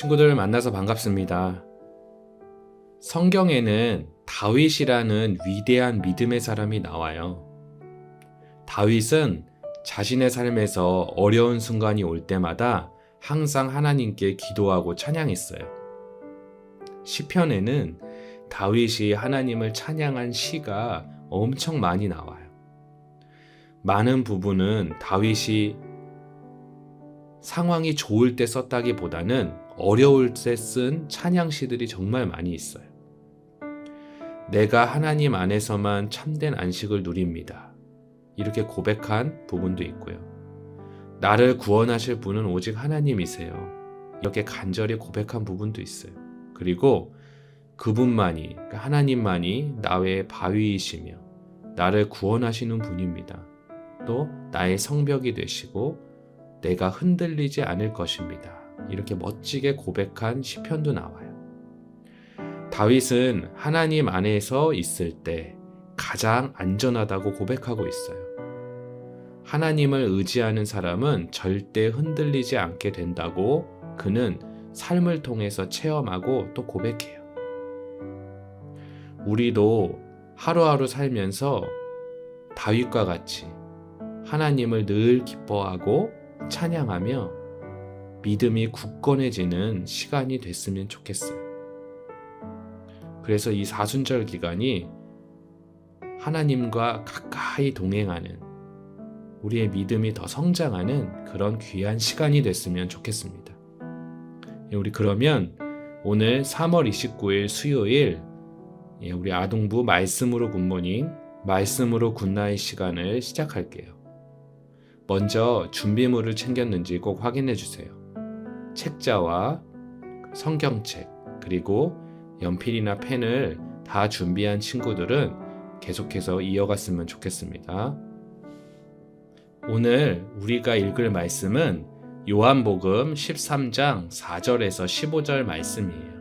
친구들 만나서 반갑습니다. 성경에는 다윗이라는 위대한 믿음의 사람이 나와요. 다윗은 자신의 삶에서 어려운 순간이 올 때마다 항상 하나님께 기도하고 찬양했어요. 시편에는 다윗이 하나님을 찬양한 시가 엄청 많이 나와요. 많은 부분은 다윗이 상황이 좋을 때 썼다기보다는 어려울 때 쓴 찬양시들이 정말 많이 있어요. 내가 하나님 안에서만 참된 안식을 누립니다. 이렇게 고백한 부분도 있고요. 나를 구원하실 분은 오직 하나님이세요. 이렇게 간절히 고백한 부분도 있어요. 그리고 그분만이, 그러니까 하나님만이 나의 바위이시며 나를 구원하시는 분입니다. 또 나의 성벽이 되시고 내가 흔들리지 않을 것입니다. 이렇게 멋지게 고백한 시편도 나와요. 다윗은 하나님 안에서 있을 때 가장 안전하다고 고백하고 있어요. 하나님을 의지하는 사람은 절대 흔들리지 않게 된다고 그는 삶을 통해서 체험하고 또 고백해요. 우리도 하루하루 살면서 다윗과 같이 하나님을 늘 기뻐하고 찬양하며 믿음이 굳건해지는 시간이 됐으면 좋겠어요. 그래서 이 사순절 기간이 하나님과 가까이 동행하는 우리의 믿음이 더 성장하는 그런 귀한 시간이 됐으면 좋겠습니다. 예, 우리 그러면 오늘 3월 29일 수요일 예, 우리 아동부 말씀으로 굿모닝 말씀으로 굿나잇 시간을 시작할게요. 먼저 준비물을 챙겼는지 꼭 확인해 주세요. 책자와 성경책, 그리고 연필이나 펜을 다 준비한 친구들은 계속해서 이어갔으면 좋겠습니다. 오늘 우리가 읽을 말씀은 요한복음 13장 4절에서 15절 말씀이에요.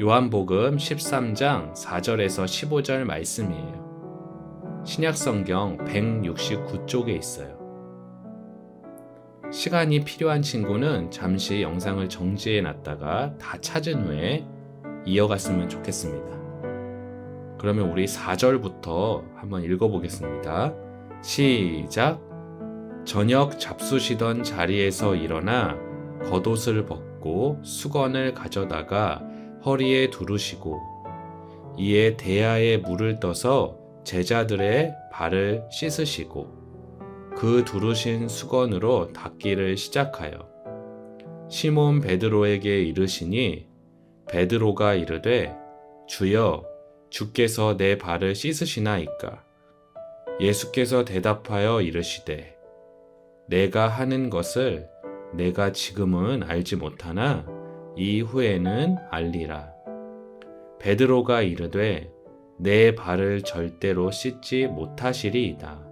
요한복음 13장 4절에서 15절 말씀이에요. 신약성경 169쪽에 있어요. 시간이 필요한 친구는 잠시 영상을 정지해 놨다가 다 찾은 후에 이어갔으면 좋겠습니다. 그러면 우리 4절부터 한번 읽어보겠습니다. 시작. 저녁 잡수시던 자리에서 일어나 겉옷을 벗고 수건을 가져다가 허리에 두르시고 이에 대야에 물을 떠서 제자들의 발을 씻으시고 그 두르신 수건으로 닦기를 시작하여 시몬 베드로에게 이르시니 베드로가 이르되 주여 주께서 내 발을 씻으시나이까 예수께서 대답하여 이르시되 내가 하는 것을 내가 지금은 알지 못하나 이후에는 알리라 베드로가 이르되 내 발을 절대로 씻지 못하시리이다.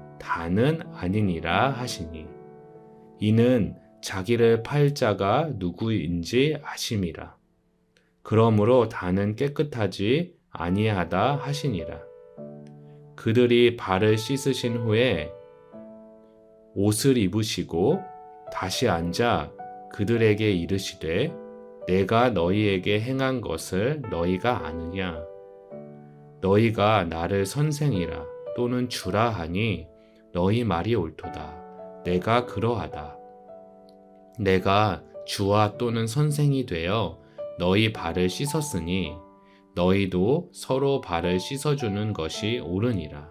다는 아니니라 하시니. 이는 자기를 팔 자가 누구인지 아심이라. 그러므로 다는 깨끗하지 아니하다 하시니라. 그들이 발을 씻으신 후에 옷을 입으시고 다시 앉아 그들에게 이르시되 내가 너희에게 행한 것을 너희가 아느냐? 너희가 나를 선생이라 또는 주라 하니 너희 말이 옳도다. 내가 그러하다. 내가 주와 또는 선생이 되어 너희 발을 씻었으니 너희도 서로 발을 씻어주는 것이 옳으니라.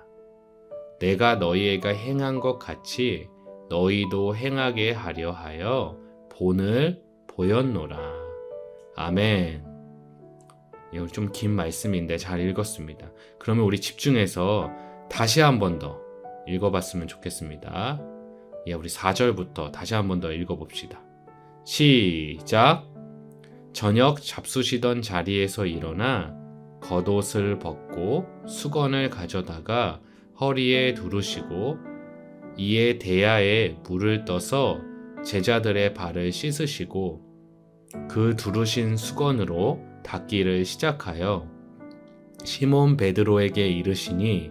내가 너희에게 행한 것 같이 너희도 행하게 하려 하여 본을 보였노라. 아멘. 이거 좀긴 말씀인데 잘 읽었습니다. 그러면 우리 집중해서 다시 한 번 더 읽어봤으면 좋겠습니다. 예, 우리 4절부터 다시 한 번 더 읽어봅시다. 시작. 저녁 잡수시던 자리에서 일어나 겉옷을 벗고 수건을 가져다가 허리에 두르시고 이에 대야에 물을 떠서 제자들의 발을 씻으시고 그 두르신 수건으로 닦기를 시작하여 시몬 베드로에게 이르시니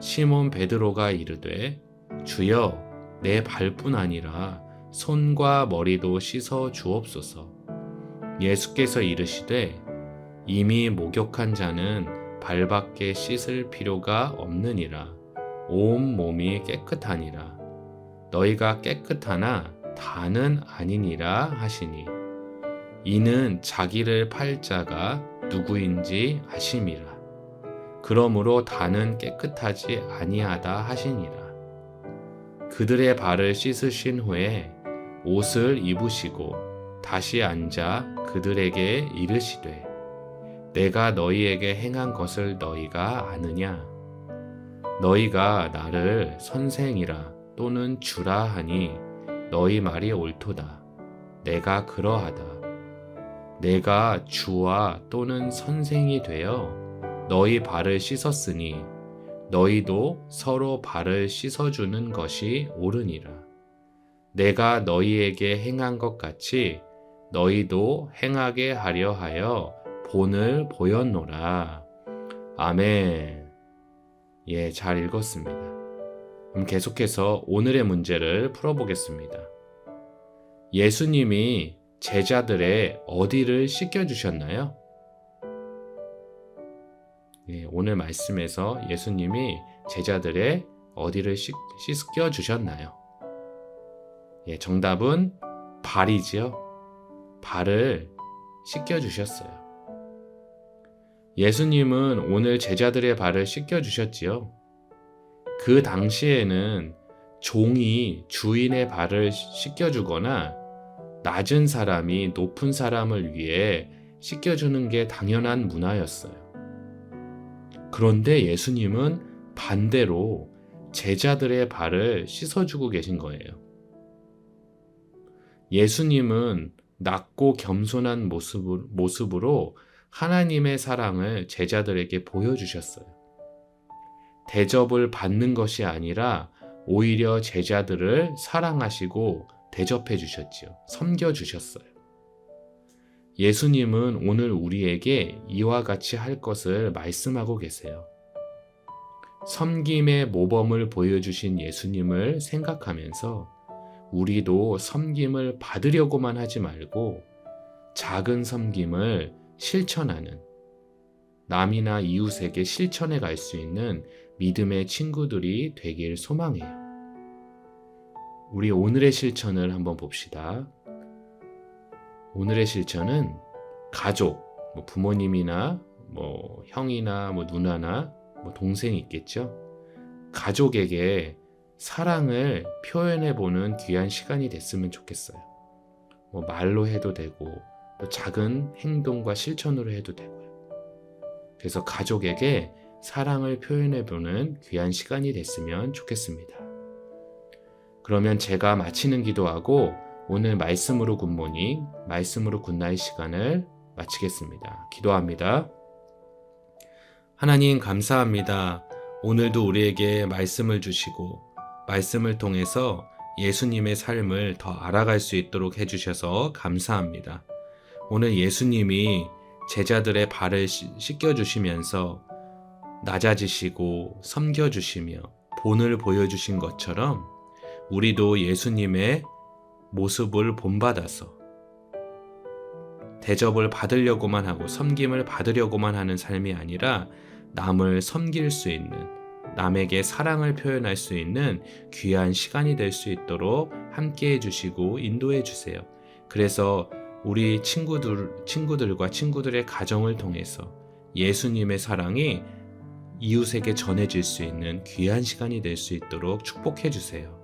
시몬 베드로가 이르되 주여 내 발뿐 아니라 손과 머리도 씻어 주옵소서. 예수께서 이르시되 이미 목욕한 자는 발밖에 씻을 필요가 없느니라. 온 몸이 깨끗하니라. 너희가 깨끗하나 다는 아니니라 하시니 이는 자기를 팔 자가 누구인지 아심이라. 그러므로 다는 깨끗하지 아니하다 하시니라. 그들의 발을 씻으신 후에 옷을 입으시고 다시 앉아 그들에게 이르시되 내가 너희에게 행한 것을 너희가 아느냐? 너희가 나를 선생이라 또는 주라 하니 너희 말이 옳도다. 내가 그러하다. 내가 주와 또는 선생이 되어 너희 발을 씻었으니 너희도 서로 발을 씻어주는 것이 옳으니라. 내가 너희에게 행한 것 같이 너희도 행하게 하려 하여 본을 보였노라. 아멘. 예, 잘 읽었습니다. 그럼 계속해서 오늘의 문제를 풀어보겠습니다. 예수님이 제자들의 어디를 씻겨주셨나요? 예, 오늘 말씀에서 예수님이 제자들의 어디를 씻, 씻겨 주셨나요? 예, 정답은 발이지요. 발을 씻겨 주셨어요. 예수님은 오늘 제자들의 발을 씻겨 주셨지요. 그 당시에는 종이 주인의 발을 씻겨 주거나 낮은 사람이 높은 사람을 위해 씻겨 주는 게 당연한 문화였어요. 그런데 예수님은 반대로 제자들의 발을 씻어주고 계신 거예요. 예수님은 낮고 겸손한 모습으로 하나님의 사랑을 제자들에게 보여주셨어요. 대접을 받는 것이 아니라 오히려 제자들을 사랑하시고 대접해 주셨지요. 섬겨 주셨어요. 예수님은 오늘 우리에게 이와 같이 할 것을 말씀하고 계세요. 섬김의 모범을 보여주신 예수님을 생각하면서 우리도 섬김을 받으려고만 하지 말고 작은 섬김을 실천하는 남이나 이웃에게 실천해 갈 수 있는 믿음의 친구들이 되길 소망해요. 우리 오늘의 실천을 한번 봅시다. 오늘의 실천은 가족, 뭐 부모님이나 뭐 형이나 뭐 누나나 뭐 동생이 있겠죠. 가족에게 사랑을 표현해 보는 귀한 시간이 됐으면 좋겠어요. 뭐 말로 해도 되고 또 작은 행동과 실천으로 해도 되고요. 그래서 가족에게 사랑을 표현해 보는 귀한 시간이 됐으면 좋겠습니다. 그러면 제가 마치는 기도하고 오늘 말씀으로 굿모닝, 말씀으로 굿나잇 시간을 마치겠습니다. 기도합니다. 하나님 감사합니다. 오늘도 우리에게 말씀을 주시고 말씀을 통해서 예수님의 삶을 더 알아갈 수 있도록 해주셔서 감사합니다. 오늘 예수님이 제자들의 발을 씻겨주시면서 낮아지시고 섬겨주시며 본을 보여주신 것처럼 우리도 예수님의 모습을 본받아서 대접을 받으려고만 하고 섬김을 받으려고만 하는 삶이 아니라 남을 섬길 수 있는 남에게 사랑을 표현할 수 있는 귀한 시간이 될 수 있도록 함께 해주시고 인도해 주세요. 그래서 우리 친구들, 친구들과 친구들의 가정을 통해서 예수님의 사랑이 이웃에게 전해질 수 있는 귀한 시간이 될 수 있도록 축복해 주세요.